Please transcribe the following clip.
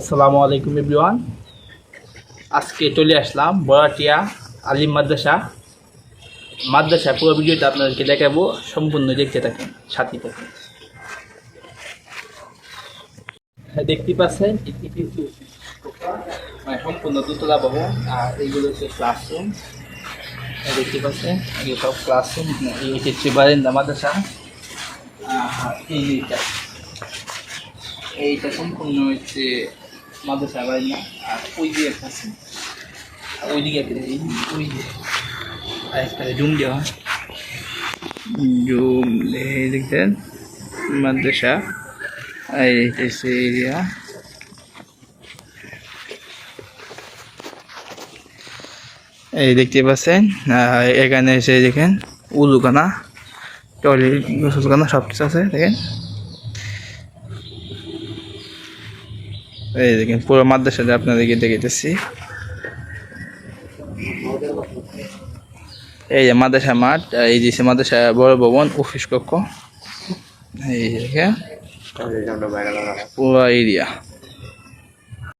আসসালামু আলাইকুম এভরিওয়ান। আজকে চলে আসলাম বড়াটিয়া আলিম মাদ্রাসা। মাদ্রাসা পুরো ভিডিওটা আপনাদেরকে দেখাবো সম্পূর্ণ দেখতে থাকেন সাথী থাকেন। হ্যাঁ, দেখতে পাচ্ছেন মানে সম্পূর্ণ দুতলা ভবন আর এইগুলো হচ্ছে ক্লাসরুম দেখতে পাচ্ছেন এগুলো সব ক্লাসরুম এই হচ্ছে বারিন্দা মাদ্রাসা। এইটা। এইটা সম্পূর্ণ হচ্ছে মাদ্রাসা বাড়ি না আর ওই দিকে একটা আছে। ওই দিকে একটা ওই দিকে আর জুম দেওয়া। জুম দেখছেন, মাদ্রাসা এরিয়া এই দেখতে পাচ্ছেন এখানে এসে দেখেন, উলুখানা, টয়লেট, গোসলখানা সব কিছু আছে, দেখেন। এই দেখেন, পুরো মাদ্রাসাটা আপনাদেরকে দেখাইতেছি। এই যে মাদ্রাসা মাঠ এই যে মাদ্রাসা বড় ভবন, অফিস কক্ষ। এই দেখে পুরো এরিয়া